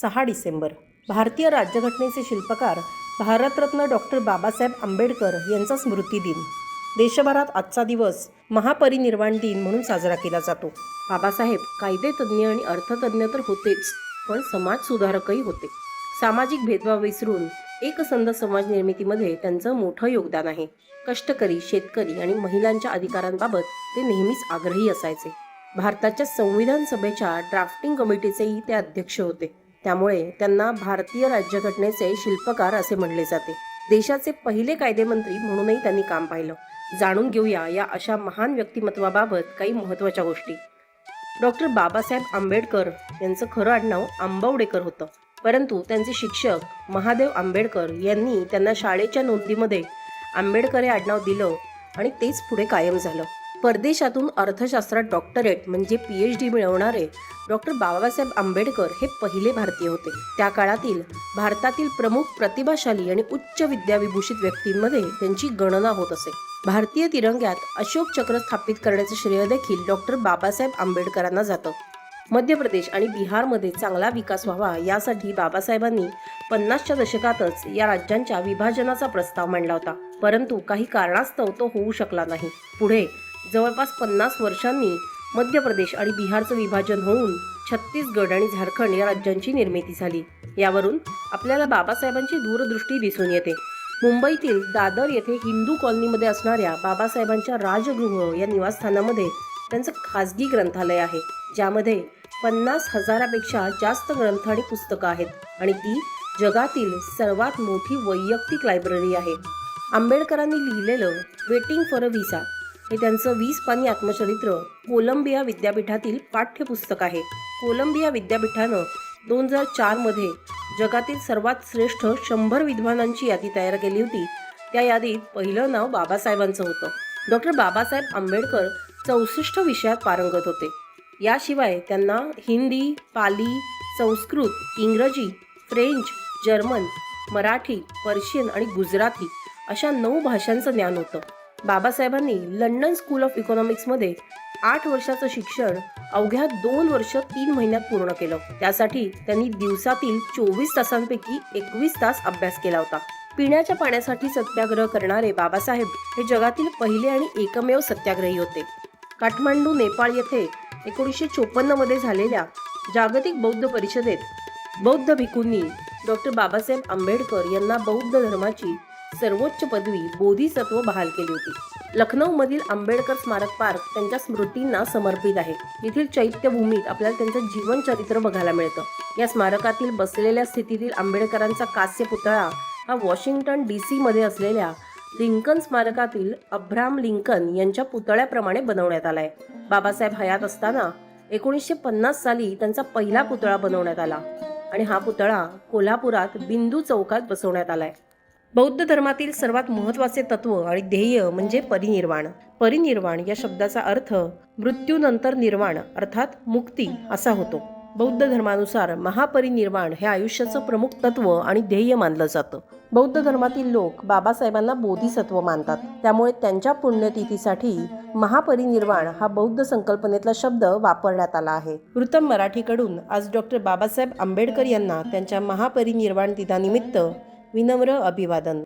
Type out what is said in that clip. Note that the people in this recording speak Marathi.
सहा डिसेंबर. भारतीय राज्यघटनेचे शिल्पकार भारतरत्न डॉक्टर बाबासाहेब आंबेडकर यांचा स्मृती दिन. देशभरात आजचा दिवस महापरिनिर्वाण दिन म्हणून साजरा केला जातो. बाबासाहेब कायदेतज्ञ आणि अर्थतज्ञ तर होतेच पण समाज सुधारकही होते. सामाजिक भेदभाव विसरून एकसंध समाज निर्मितीमध्ये त्यांचं मोठं योगदान आहे. कष्टकरी शेतकरी आणि महिलांच्या अधिकारांबाबत ते नेहमीच आग्रही असायचे. भारताच्या संविधान सभेच्या ड्राफ्टिंग कमिटीचेही ते अध्यक्ष होते. त्यामुळे त्यांना भारतीय राज्यघटनेचे शिल्पकार असे म्हणले जाते. देशाचे पहिले कायदेमंत्री म्हणूनही त्यांनी काम पाहिलं. जाणून घेऊया या अशा महान व्यक्तिमत्वाबाबत काही महत्त्वाच्या गोष्टी. डॉक्टर बाबासाहेब आंबेडकर यांचं खरं आडनाव आंबवडेकर होतं. परंतु त्यांचे शिक्षक महादेव आंबेडकर यांनी त्यांना शाळेच्या नोंदीमध्ये आंबेडकर हे आडनाव दिलं आणि तेच पुढे कायम झालं. परदेशातून अर्थशास्त्रात डॉक्टरेट म्हणजे पी एच डी मिळवणारे डॉक्टर बाबासाहेब आंबेडकर हे पहिले भारतीय होते. त्या काळातील भारतातील प्रमुख प्रतिभाशाली आणि उच्च विद्याविभूषित व्यक्तींमध्ये त्यांची गणना होत असे. भारतीय तिरंग्यात अशोक चक्र स्थापित करण्याचं श्रेय देखील डॉक्टर बाबासाहेब आंबेडकरांना जातं. मध्य प्रदेश आणि बिहारमध्ये चांगला विकास व्हावा यासाठी बाबासाहेबांनी पन्नासच्या दशकातच या राज्यांच्या विभाजनाचा प्रस्ताव मांडला होता. परंतु काही कारणास्तव तो होऊ शकला नाही. पुढे जवळपास पन्नास वर्षांनी मध्य प्रदेश आणि बिहारचं विभाजन होऊन छत्तीसगड आणि झारखंड या राज्यांची निर्मिती झाली. यावरून आपल्याला बाबासाहेबांची दूरदृष्टी दिसून येते. मुंबईतील दादर येथे हिंदू कॉलनीमध्ये असणाऱ्या बाबासाहेबांच्या राजगृह या निवासस्थानामध्ये त्यांचं खाजगी ग्रंथालय आहे ज्यामध्ये पन्नास हजारापेक्षा जास्त ग्रंथ आणि पुस्तकं आहेत आणि ती जगातील सर्वात मोठी वैयक्तिक लायब्ररी आहे. आंबेडकरांनी लिहिलेलं वेटिंग फॉर अ व्हिसा हे त्यांचं वीस पानी आत्मचरित्र कोलंबिया विद्यापीठातील पाठ्यपुस्तक आहे. कोलंबिया विद्यापीठानं दोन हजार चारमध्ये जगातील सर्वात श्रेष्ठ शंभर विद्वानांची यादी तयार केली होती. त्या यादीत पहिलं नाव बाबासाहेबांचं होतं. डॉक्टर बाबासाहेब आंबेडकर चौसष्ट विषयात पारंगत होते. याशिवाय त्यांना हिंदी पाली संस्कृत इंग्रजी फ्रेंच जर्मन मराठी पर्शियन आणि गुजराती अशा नऊ भाषांचं ज्ञान होतं. बाबासाहेबांनी लंडन स्कूल ऑफ इकॉनॉमिक्समध्ये आठ वर्षाचं शिक्षण अवघ्या दोन वर्ष तीन महिन्यात पूर्ण केलं. त्यासाठी त्यांनी दिवसातील चोवीस तासांपैकी एकवीस तास अभ्यास केला होता. पिण्याच्या पाण्यासाठी सत्याग्रह करणारे बाबासाहेब हे जगातील पहिले आणि एकमेव सत्याग्रही होते. काठमांडू नेपाळ येथे एकोणीसशे चोपन्नमध्ये झालेल्या जागतिक बौद्ध परिषदेत बौद्ध भिकूंनी डॉक्टर बाबासाहेब आंबेडकर यांना बौद्ध धर्माची सर्वोच्च पदवी बोधिसत्व बहाल केली होती. लखनौमधील आंबेडकर स्मारक पार्क त्यांच्या स्मृतींना समर्पित आहे. येथील चैत्यभूमीत आपल्याला त्यांचं जीवनचरित्र बघायला मिळतं. या स्मारकातील बसलेल्या स्थितीतील आंबेडकरांचा कास्य पुतळा हा वॉशिंग्टन डी सी मध्ये असलेल्या लिंकन स्मारकातील अब्राम लिंकन यांच्या पुतळ्याप्रमाणे बनवण्यात आलाय. बाबासाहेब हयात असताना एकोणीसशे पन्नास साली त्यांचा पहिला पुतळा बनवण्यात आला आणि हा पुतळा कोल्हापुरात बिंदू चौकात बसवण्यात आलाय. बौद्ध धर्मातील सर्वात महत्त्वाचे तत्व आणि ध्येय म्हणजे परिनिर्वाण. परिनिर्वाण या शब्दाचा अर्थ मृत्यूनंतर निर्वाण अर्थात मुक्ती असा होतो. बौद्ध धर्मानुसार महापरिनिर्वाण हे आयुष्याचं प्रमुख तत्व आणि ध्येय मानलं जातं. बौद्ध धर्मातील लोक बाबासाहेबांना बोधिसत्व मानतात. त्यामुळे त्यांच्या पुण्यतिथीसाठी महापरिनिर्वाण हा बौद्ध संकल्पनेतला शब्द वापरण्यात आला आहे. वृत्तम मराठीकडून आज डॉक्टर बाबासाहेब आंबेडकर यांना त्यांच्या महापरिनिर्वाण दिनानिमित्त विनम्र अभिवादन.